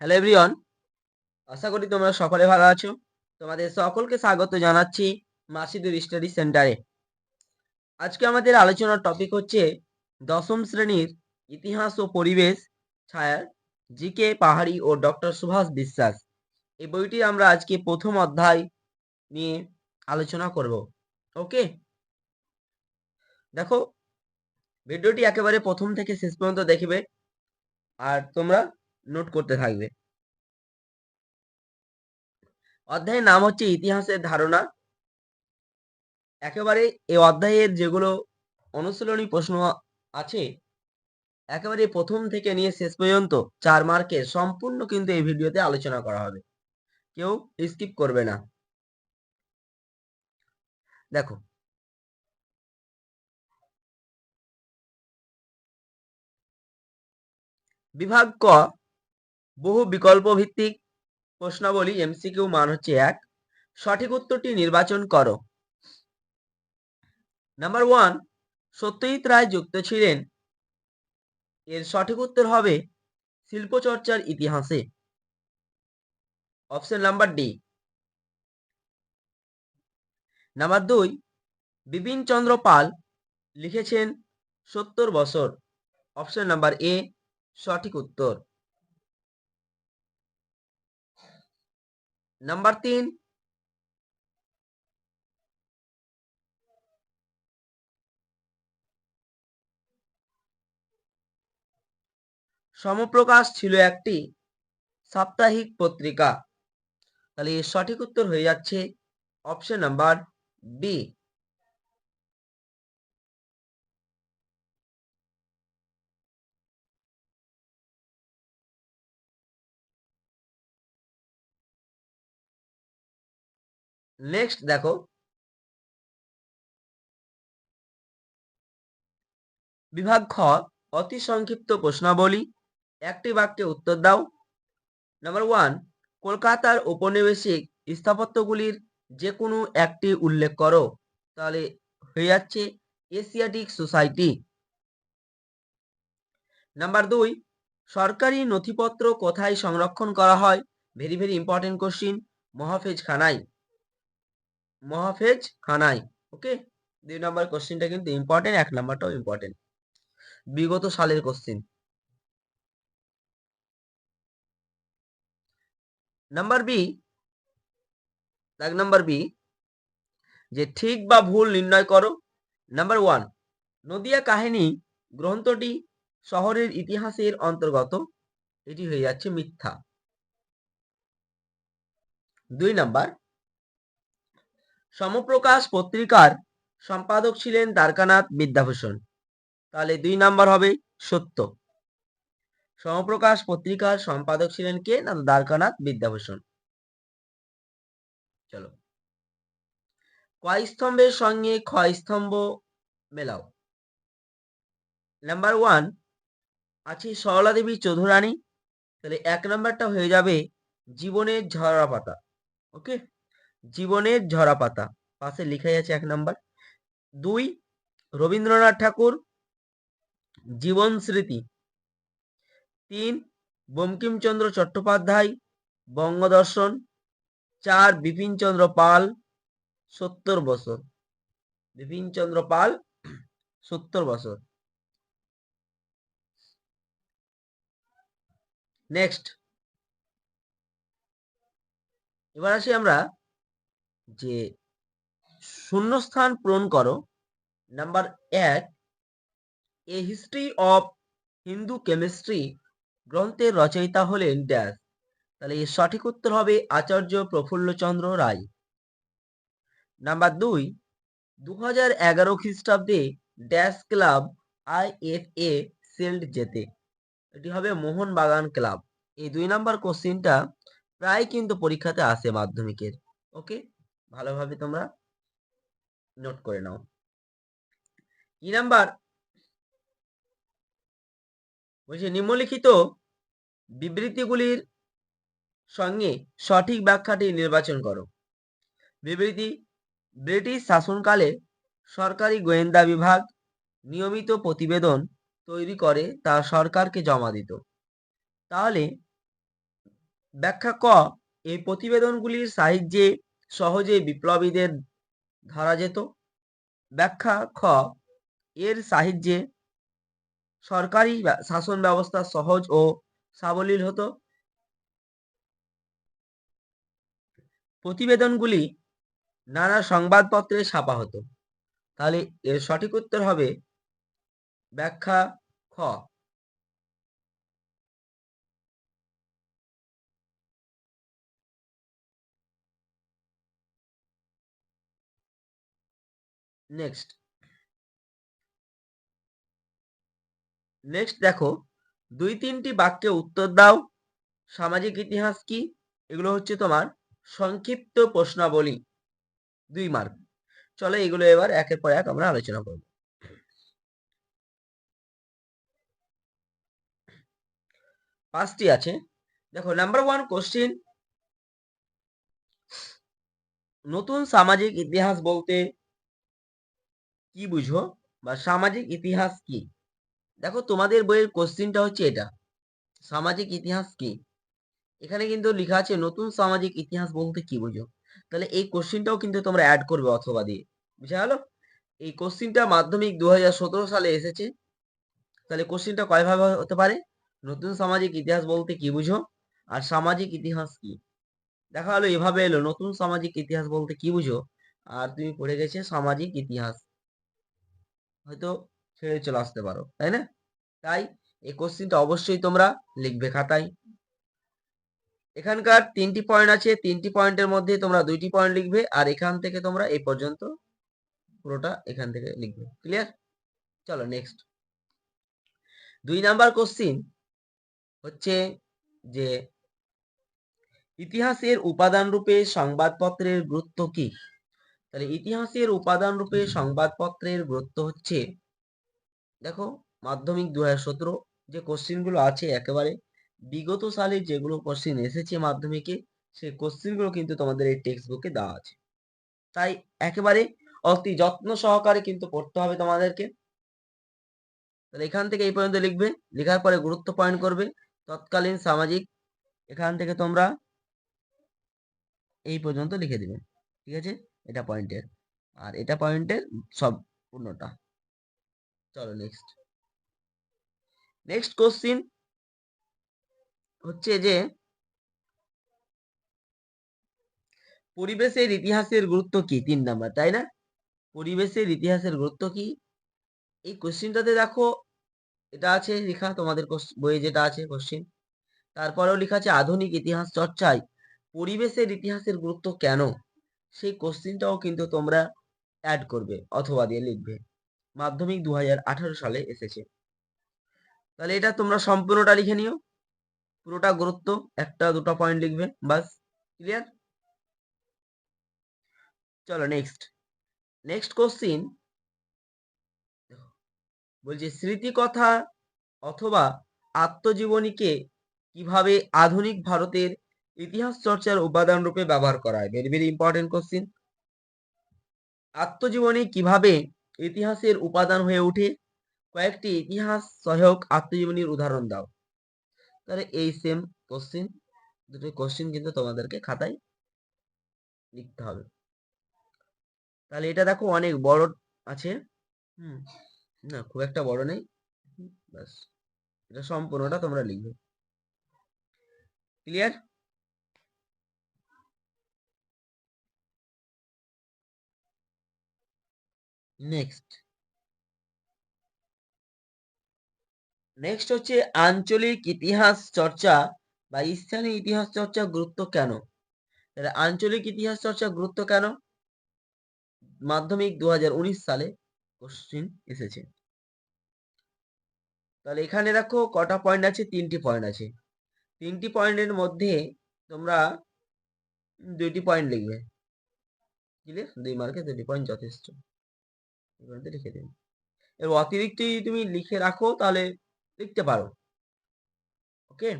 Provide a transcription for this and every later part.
Hello everyone আশা করি তোমরা সকলে ভালো আছো। তোমাদের সকলকে স্বাগত জানাচ্ছি মাসিদুর স্টাডি সেন্টারে আজকে আমাদের আলোচনার টপিক হচ্ছে দশম শ্রেণির ইতিহাস ও পরিবেশ ছায়ার জিকে পাহাড়ি ও ডক্টর সুভাষ বিশ্বাস। এই বইটি আমরা আজকে প্রথম অধ্যায় নিয়ে আলোচনা করব। ওকে দেখো ভিডিওটি একেবারে প্রথম থেকে শেষ পর্যন্ত দেখবে। আর তোমরা নোট করতে থাকবে। অধ্যায়ের নাম হচ্ছে ইতিহাসের ধারণা। একেবারে এই অধ্যায়ের যেগুলো অনুশীলনী প্রশ্ন আছে, একেবারে প্রথম থেকে নিয়ে শেষ পর্যন্ত চার মার্কের সম্পূর্ণ কিন্তু এই ভিডিওতে আলোচনা করা হবে। কেউ স্কিপ করবে না। দেখো। বিভাগ ক বহু বিকল্প ভিত্তিক প্রশ্নাবলী এমসিকিউ মান হচ্ছে এক। সঠিক উত্তরটি নির্বাচন করো। নাম্বার ওয়ান সত্যজিৎ রায় যুক্ত ছিলেন। এর সঠিক উত্তর হবে শিল্পচর্চার ইতিহাসে। অপশন নাম্বার ডি নাম্বার দুই, বিপিন চন্দ্র পাল লিখেছেন সত্তর বছর। অপশন নাম্বার এ সঠিক উত্তর। নাম্বার তিন সমপ্রকাশ ছিল একটি সাপ্তাহিক পত্রিকা। তাহলে সঠিক উত্তর হয়ে যাচ্ছে অপশন নাম্বার বি নেক্সট দেখো। বিভাগ খ, অতি সংক্ষিপ্ত প্রশ্নাবলী। একটি বাক্যে উত্তর দাও। নাম্বার ওয়ান কলকাতার ঔপনিবেশিক স্থাপত্যগুলির যে কোনো একটি উল্লেখ করো। তাহলে হয়ে যাচ্ছে এশিয়াটিক সোসাইটি নাম্বার দুই, সরকারি নথিপত্র কোথায় সংরক্ষণ করা হয়? ভেরি ভেরি ইম্পর্টেন্ট কোশ্চিন মহাফেজ খানায় মহাফেজ খানায় ওকে দুই নম্বর কোশ্চিনটা কিন্তু ইম্পর্টেন্ট এক নম্বরটাও ইম্পর্টেন্ট বিগত সালের কোশ্চিন নাম্বার বি এক নাম্বার বি যে ঠিক বা ভুল নির্ণয় করো। নাম্বার ওয়ান নদিয়া কাহিনী গ্রন্থটি শহরের ইতিহাসের অন্তর্গত। এটি হয়ে যাচ্ছে মিথ্যা। দুই নাম্বার সমপ্রকাশ পত্রিকার সম্পাদক ছিলেন দ্বারকানাথ বিদ্যাভূষণ। তাহলে দুই নাম্বার হবে সত্য। সমপ্রকাশ পত্রিকার সম্পাদক ছিলেন কে? না, দ্বারকানাথ বিদ্যাভূষণ। চলো। কয় স্তম্ভের সঙ্গে ক্ষয় স্তম্ভ মেলাও। নাম্বার ওয়ান, আছে সরলা দেবী চৌধুরানী। তাহলে এক নাম্বারটা হয়ে যাবে জীবনের ঝরা পাতা ওকে? জীবনের ঝরা পাতা পাশে লিখাই আছে এক নাম্বার। দুই, রবীন্দ্রনাথ ঠাকুর জীবন স্মৃতি। তিন, বঙ্কিমচন্দ্র চট্টোপাধ্যায় বঙ্গদর্শন। চার, বিপিনচন্দ্র পাল সত্তর বছর। বিপিনচন্দ্র পাল সত্তর বছর। নেক্সট। এবার আসি আমরা যে শূন্যস্থান পূরণ করো নাম্বার এক a history of Hindu chemistry গ্রন্থের রচয়িতা হলেন ড্যাশ তাহলে এর সঠিক উত্তর হবে আচার্য প্রফুল্লচন্দ্র রায়। নাম্বার দুই দু হাজার এগারো খ্রিস্টাব্দে dash club, I F A shield জেতে। এটি হবে মোহনবাগান ক্লাব। এই দুই নাম্বার কোশ্চিনটা প্রায় কিন্তু পরীক্ষাতে আসে মাধ্যমিকের। ওকে ভালোভাবে তোমরা নোট করে নাও। কি নাম্বার? বলছি, নিম্নলিখিত বিবৃতিগুলির সঙ্গে সঠিক ব্যাখ্যাটি নির্বাচন করো। বিবৃতি, ব্রিটিশ শাসনকালে সরকারি গোয়েন্দা বিভাগ নিয়মিত প্রতিবেদন তৈরি করে, তা সরকারকে জমা দিত। তাহলে ব্যাখ্যা ক, এই প্রতিবেদনগুলির সাহায্যে সহজে বিপ্লবীদের ধরা যেত। ব্যাখ্যা খ, এর সাহায্যে সরকারি শাসন ব্যবস্থা সহজ ও সাবলীল হতো। প্রতিবেদনগুলি নানা সংবাদপত্রে ছাপা হতো। তাহলে এর সঠিক উত্তর হবে ব্যাখ্যা খ। নেক্সট নেক্সট দেখো, দুই তিনটি বাক্যে উত্তর দাও। সামাজিক ইতিহাস কি? এগুলো হচ্ছে তোমার সংক্ষিপ্ত প্রশ্নাবলী। দুই মার্ক চলো এগুলো এবার একের পর এক আমরা আলোচনা করব। পাঁচটি আছে। দেখো নাম্বার ওয়ান কোশ্চিন নতুন সামাজিক ইতিহাস বলতে কি বুঝো বা সামাজিক ইতিহাস কি? দেখো, তোমাদের বইয়ের কোশ্চিনটা হচ্ছে এটা। সামাজিক ইতিহাস কি? এখানে কিন্তু লেখা আছে, নতুন সামাজিক ইতিহাস বলতে কি বুঝো? তাহলে এই কোশ্চিনটাও কিন্তু তোমরা অ্যাড করবে অথবা দিয়ে। বুঝা গেল? এই কোশ্চিনটা মাধ্যমিক দু হাজার সতেরো সালে এসেছে। তাহলে কোশ্চিনটা কয়ভাবে হতে পারে? নতুন সামাজিক ইতিহাস বলতে কি বুঝো? আর সামাজিক ইতিহাস কি? দেখা গেলো, এভাবে এলো, নতুন সামাজিক ইতিহাস বলতে কি বুঝো? আর তুমি পড়ে গেছে, সামাজিক ইতিহাস। হয়তো ছেড়ে চলে আসতে পারো, তাই না? তাই এই কোশ্চিনটা অবশ্যই তোমরা লিখবে খাতায়। এখানকার তিনটি পয়েন্ট আছে, তিনটি পয়েন্টের মধ্যে তোমরা দুইটি পয়েন্ট লিখবে আর এখান থেকে তোমরা এই পর্যন্ত পুরোটা এখান থেকে লিখবে। ক্লিয়ার চলো নেক্সট দুই নাম্বার কোশ্চিন হচ্ছে যে ইতিহাসের উপাদান রূপে সংবাদপত্রের গুরুত্ব কি? তাহলে ইতিহাসের উপাদান রূপে সংবাদপত্রের গুরুত্ব হচ্ছে, দেখো মাধ্যমিক দু সতেরো যে কোশ্চিনগুলো আছে একেবারে, বিগত সালে যেগুলো কোশ্চিন এসেছে মাধ্যমিকে সেই কোশ্চিনগুলো কিন্তু তোমাদের এই টেক্সট বুকে দেওয়া আছে। তাই একেবারে অতি যত্ন সহকারে কিন্তু পড়তে হবে তোমাদেরকে। তাহলে এখান থেকে এই পর্যন্ত লিখবে, লেখার পরে গুরুত্ব পয়েন্ট করবে, তৎকালীন সামাজিক, এখান থেকে তোমরা এই পর্যন্ত লিখে দিবে, ঠিক আছে? এটা পয়েন্টের আর এটা পয়েন্টের সব পূর্ণটা চলো নেক্সট নেক্সট কোশ্চিন হচ্ছে যে, পরিবেশের ইতিহাসের গুরুত্ব কি? তিন নাম্বার, তাই না? পরিবেশের ইতিহাসের গুরুত্ব কি? এই কোশ্চিনটাতে দেখো, এটা আছে লেখা, তোমাদের বইয়ে যেটা আছে কোশ্চিন তারপরেও লেখা আছে, আধুনিক ইতিহাস চর্চায় পরিবেশের ইতিহাসের গুরুত্ব কেন? সেই কোশ্চিনটাও কিন্তু তোমরা অ্যাড করবে অথবা দিয়ে লিখবে। মাধ্যমিক দু হাজার আঠারো সালে এসেছে। তাহলে এটা তোমরা সম্পূর্ণটা লিখে নিও। পুরোটা গুরুত্ব, একটা, দুটো পয়েন্ট লিখবে, বাস ক্লিয়ার চলো নেক্সট নেক্সট কোশ্চিন বলছে, স্মৃতিকথা অথবা আত্মজীবনীকে কীভাবে আধুনিক ভারতের ইতিহাস চর্চার উপাদান রূপে ব্যবহার করা হয়। ভেরি ভেরি ইম্পর্টেন্ট কোশ্চিন আত্মজীবনী কীভাবে ইতিহাসের উপাদান হয়ে ওঠে? কয়েকটি ইতিহাস সহায়ক আত্মজীবনীর উদাহরণ দাও। তাহলে এই সেম কোশ্চিন দুটো কোশ্চিন কিন্তু তোমাদেরকে খাতায় লিখতে হবে। তাহলে এটা দেখো অনেক বড় আছে। হুম, না, খুব একটা বড় নেই। ব্যাস, এটা সম্পূর্ণটা তোমরা লিখবে। ক্লিয়ার নেক্সট নেক্সট হচ্ছে আঞ্চলিক ইতিহাস চর্চা বা স্থানীয় ইতিহাস চর্চা গুরুত্ব কেন? আঞ্চলিক ইতিহাস চর্চা গুরুত্ব কেন? মাধ্যমিক দু হাজার উনিশ সালে কোশ্চিন এসেছে। তাহলে এখানে দেখো কটা পয়েন্ট আছে? তিনটি পয়েন্ট আছে। তিনটি পয়েন্টের মধ্যে তোমরা দুইটি পয়েন্ট লিখবে। দুই মার্কে দুটি পয়েন্ট যথেষ্ট। লিখে দিন। এর অতিরিক্ত যদি তুমি লিখে রাখো, তাহলে লিখতে পারো। ওকে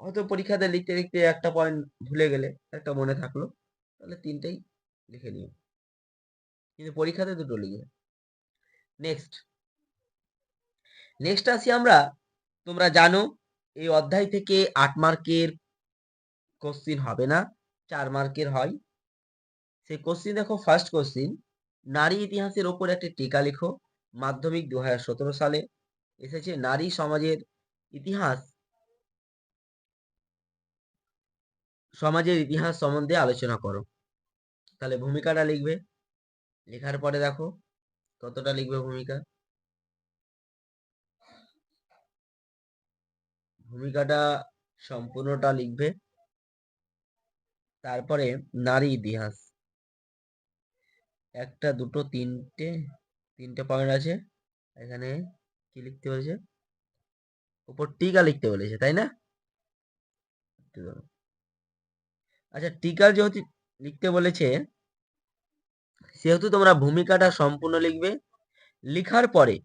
হয়তো পরীক্ষাতে লিখতে লিখতে একটা পয়েন্ট ভুলে গেলে একটা মনে থাকল, তাহলে তিনটেই লিখে নিও। কিন্তু পরীক্ষাতে দুটো লিখবে। নেক্সট নেক্সট আসি আমরা। তোমরা জানো, এই অধ্যায় থেকে আট মার্কের কোশ্চিন হবে না, চার মার্কের হয়। সেই কোশ্চিন দেখো ফার্স্ট কোশ্চিন নারী ইতিহাসের ওপর একটি টিকা লিখো, মাধ্যমিক দু হাজার সতেরো সালে। এসেছে নারী সমাজের ইতিহাস সমাজের ইতিহাস সম্বন্ধে আলোচনা করো। তাহলে ভূমিকাটা লিখবে। লেখার পরে দেখো, কতটা লিখবে ভূমিকা? ভূমিকাটা সম্পূর্ণটা লিখবে। তারপরে নারী ইতিহাস। একটা, দুটো, তিনটে তিনটে পয়েন্ট আছে। এখানে কি লিখতে বলেছে? উপর টিকা লিখতে বলেছে, তাই না? আচ্ছা টিকা যেহেতু লিখতে বলেছে, সেহেতু তোমরা ভূমিকাটা সম্পূর্ণ লিখবে। লিখার পরে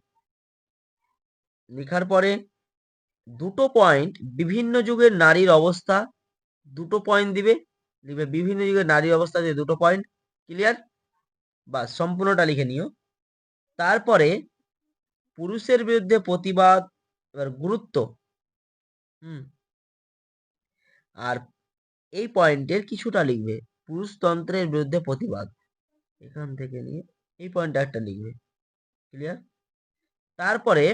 লিখার পরে দুটো পয়েন্ট বিভিন্ন যুগের নারীর অবস্থা, দুটো পয়েন্ট দিবে, লিখবে বিভিন্ন যুগের নারীর অবস্থা দিয়ে দুটো পয়েন্ট ক্লিয়ার বা সম্পূর্ণটা লিখে নিও। তারপরে পুরুষের বিরুদ্ধে প্রতিবাদ, এবার গুরুত্ব, হুম, আর এই পয়েন্টের কিছুটা লিখবে। পুরুষতন্ত্রের বিরুদ্ধে প্রতিবাদ, এখান থেকে নিয়ে এই পয়েন্টটা একটা লিখবে ক্লিয়ার তারপরে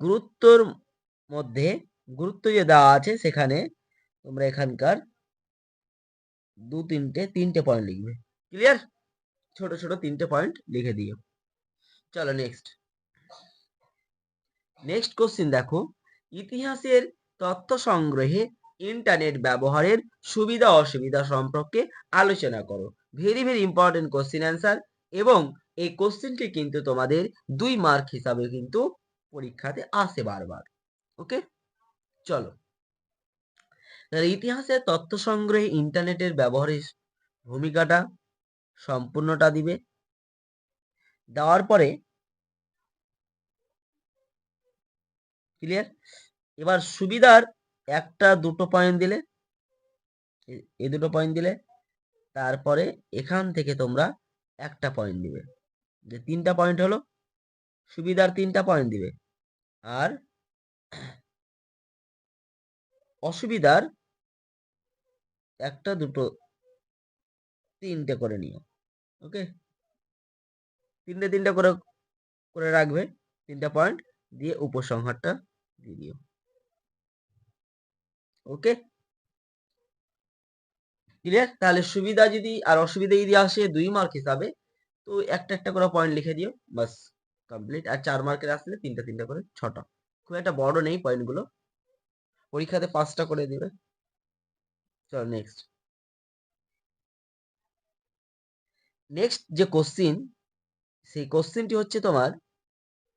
গুরুত্বর মধ্যে, গুরুত্ব যে দেওয়া আছে সেখানে তোমরা এখানকার দু, তিনটে তিনটে পয়েন্ট লিখবে ক্লিয়ার ছোট ছোট তিনটে পয়েন্ট লিখে দিও। চলো নেক্সট নেক্সট কোশ্চিন দেখো। ইতিহাসের তথ্য সংগ্রহে ইন্টারনেট ব্যবহারের সুবিধা অসুবিধা সম্পর্কে আলোচনা করো। Very very important question answer এবং এই কোশ্চিনটি কিন্তু তোমাদের দুই মার্ক হিসাবে কিন্তু পরীক্ষাতে আসে বারবার। ওকে চলো। ইতিহাসের তথ্য সংগ্রহে ইন্টারনেটের ব্যবহারের ভূমিকাটা সম্পূর্ণটা দিবে। দেওয়ার পরে ক্লিয়ার এবার সুবিধার একটা দুটো পয়েন্ট দিলে এই দুটো পয়েন্ট দিলে, তারপরে এখান থেকে তোমরা একটা পয়েন্ট দিবে। যে তিনটা পয়েন্ট হলো, সুবিধার তিনটা পয়েন্ট দিবে। আর অসুবিধার একটা দুটো তিনটে করে নিও, ওকে? তিনটে তিনটে করে করে রাখবে, তিনটা পয়েন্ট দিয়ে উপসংহারটা দিয়ে দিও, ওকে? ক্লিয়ার তাহলে সুবিধা যদি আর অসুবিধা যদি আসে দুই মার্ক হিসাবে, তো একটা একটা করে পয়েন্ট লিখে দিও বাস কমপ্লিট আর চার মার্কের আসলে তিনটা তিনটা করে ছটা। খুব একটা বড় নেই পয়েন্টগুলো পরীক্ষাতে পাঁচটা করে দিবে। চলো নেক্সট নেক্সট যে কোশ্চিন সেই কোশ্চিনটি হচ্ছে তোমার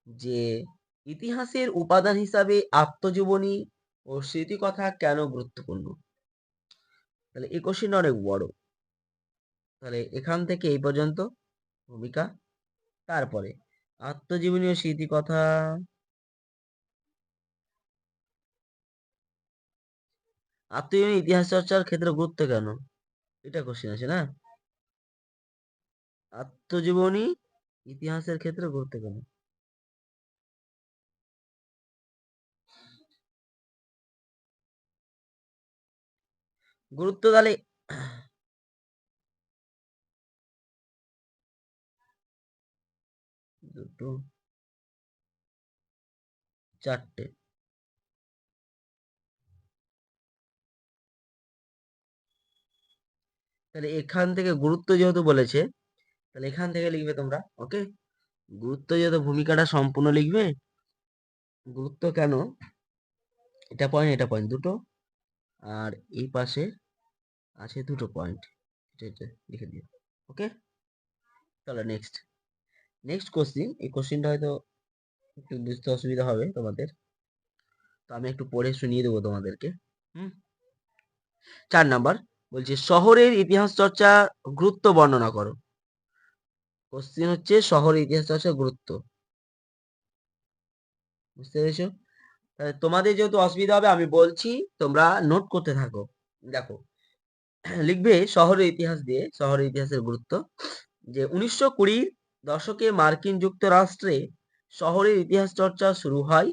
যে ইতিহাসের উপাদান হিসাবে আত্মজীবনী ও স্মৃতিকথা কেন গুরুত্বপূর্ণ? তাহলে এই কোশ্চিনটা অনেক বড়। তাহলে এখান থেকে এই পর্যন্ত, ভূমিকা। তারপরে আত্মজীবনী ও স্মৃতিকথা। আত্মজীবনী ইতিহাস চর্চার ক্ষেত্রে গুরুত্ব কেন? এটা কোশ্চিন আছে না? আত্মজীবনী ইতিহাসের ক্ষেত্রে গুরুত্ব কেন গুরুত্ব তাহলে দুটো, চারটে। তাহলে এখান থেকে গুরুত্ব যেহেতু বলেছে তাহলে এখান থেকে লিখবে তোমরা ওকে গুরুত্ব যেহেতু ভূমিকাটা সম্পূর্ণ লিখবে, গুরুত্ব কেন? এটা পয়েন্ট এটা পয়েন্ট দুটো। আর এই পাশে আছে দুটো পয়েন্ট লিখে দিও ওকে চলো নেক্সট নেক্সট কোশ্চিন এই কোশ্চিনটা হয়তো একটু বুঝতে অসুবিধা হবে তোমাদের। তো আমি একটু পড়ে শুনিয়ে দেবো তোমাদেরকে, হুম? চার নাম্বার, বলছে, শহরের ইতিহাস চর্চা গুরুত্ব বর্ণনা করো। কোশ্চিন হচ্ছে শহরের ইতিহাস চর্চার গুরুত্ব। বুঝতে পেরেছ? তোমাদের যেহেতু অসুবিধা হবে, আমি বলছি তোমরা নোট করতে থাকো। দেখো, লিখবে শহরের ইতিহাস দিয়ে, শহরের ইতিহাসের গুরুত্ব। যে উনিশশো কুড়ির দশকে মার্কিন যুক্তরাষ্ট্রে শহরের ইতিহাস চর্চা শুরু হয়,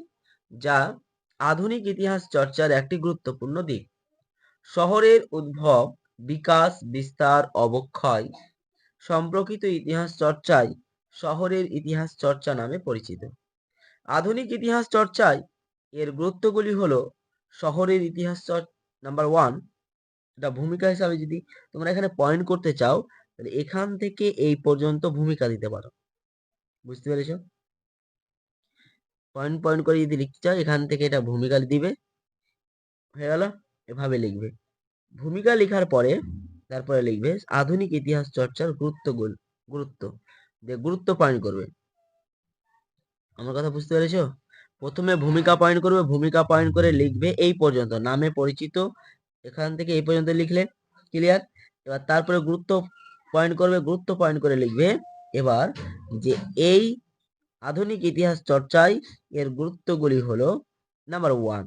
যা আধুনিক ইতিহাস চর্চার একটি গুরুত্বপূর্ণ দিক। শহরের উদ্ভব, বিকাশ, বিস্তার, অবক্ষয় সম্পর্কিত ইতিহাস চর্চায় শহরের ইতিহাস চর্চা নামে পরিচিত। আধুনিক ইতিহাস চর্চায় এর গুরুত্বগুলি হলো শহরের ইতিহাস নাম্বার ওয়ান এটা ভূমিকা হিসাবে যদি তোমরা এখানে পয়েন্ট করতে চাও, তাহলে এখান থেকে এই পর্যন্ত ভূমিকা দিতে পারো। বুঝতে পেরেছ? পয়েন্ট পয়েন্ট করে যদি লিখতে চাও, এখান থেকে এটা ভূমিকা দিবে। হয়ে গেল? এভাবে লিখবে। ভূমিকা লেখার পরে তারপরে লিখবে, আধুনিক ইতিহাস চর্চার গুরুত্ব গুরুত্ব। দিয়ে গুরুত্ব পয়েন্ট করবে। আমার কথা বুঝতে পেরেছ? প্রথমে ভূমিকা পয়েন্ট করবে, ভূমিকা পয়েন্ট করে লিখবে এই পর্যন্ত। নামে পরিচিত, এখান থেকে এই পর্যন্ত লিখলে ক্লিয়ার এবার তারপরে গুরুত্ব পয়েন্ট করবে, গুরুত্ব পয়েন্ট করে লিখবে, এবার যে এই আধুনিক ইতিহাস চর্চায় এর গুরুত্বগুলি হলো নাম্বার ওয়ান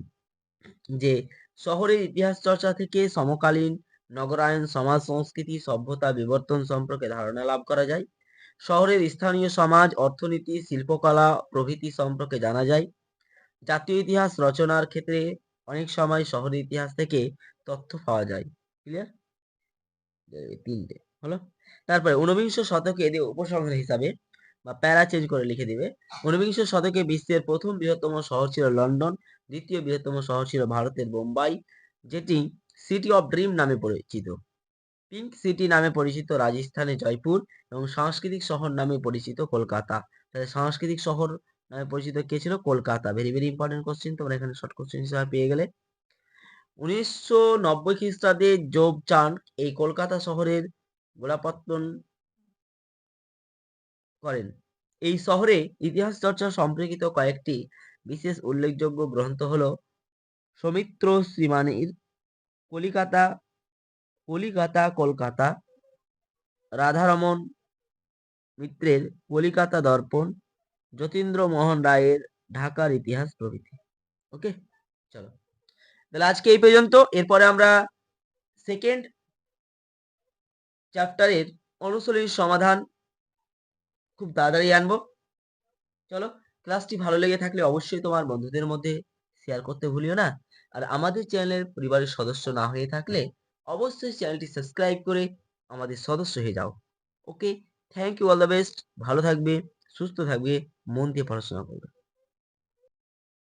যে শহরের ইতিহাস চর্চা থেকে সমকালীন নগরায়ন সমাজ সংস্কৃতি, সভ্যতা, বিবর্তন সম্পর্কে ধারণা লাভ করা যায়। শহরের স্থানীয় সমাজ, অর্থনীতি, শিল্পকলা প্রভৃতি সম্পর্কে জানা যায়। জাতীয় ইতিহাস রচনার ক্ষেত্রে অনেক সময় শহরের ইতিহাস থেকে তথ্য পাওয়া যায়। ক্লিয়ার তিনটে, হলো? তারপরে ঊনবিংশ শতকে এদের উপসংহার হিসাবে বা প্যারা চেঞ্জ করে লিখে দিবে। ঊনবিংশ শতকে বিশ্বের প্রথম বৃহত্তম শহর ছিল লন্ডন, দ্বিতীয় বৃহত্তম শহর ছিল ভারতের বোম্বাই, যেটি সিটি অফ ড্রিম নামে পরিচিত। পিঙ্ক সিটি নামে পরিচিত রাজস্থানে জয়পুর এবং সাংস্কৃতিক শহর নামে পরিচিত কলকাতা। তাহলে সাংস্কৃতিক শহর নামে পরিচিত কে ছিল? Kolkata. Very very important question তোমরা এখানে শর্ট কোশ্চেন হিসাবে পেয়ে গেলে। উনিশশো নব্বই খ্রিস্টাব্দে জোব চান এই কলকাতা শহরের গোড়াপত্তন করেন। এই শহরে ইতিহাস চর্চা সম্পর্কিত কয়েকটি বিশেষ উল্লেখযোগ্য গ্রন্থ হল, সৌমিত্র শ্রীমানির কলিকাতা কলিকাতা, কলকাতা, রাধারমন মিত্রের কলিকাতা দর্পণ, যতীন্দ্র মোহন রায়ের ঢাকার ইতিহাস প্রভৃতি। ওকে চলো। তাহলে আজকে এই পর্যন্ত। এরপরে আমরা সেকেন্ড চ্যাপ্টারের অনুশীলনীর সমাধান খুব তাড়াতাড়ি আনব। চলো ক্লাসটি ভালো লেগে থাকলে অবশ্যই তোমার বন্ধুদের মধ্যে শেয়ার করতে ভুলিও না। আর আমাদের চ্যানেলের পরিবারের সদস্য না হয়ে থাকলে অবশ্যই চ্যানেলটি সাবস্ক্রাইব করে আমাদের সদস্য হয়ে যাও। Okay thank you all the best ভালো থাকবে, সুস্থ থাকবে, মন দিয়ে পড়াশোনা করবে।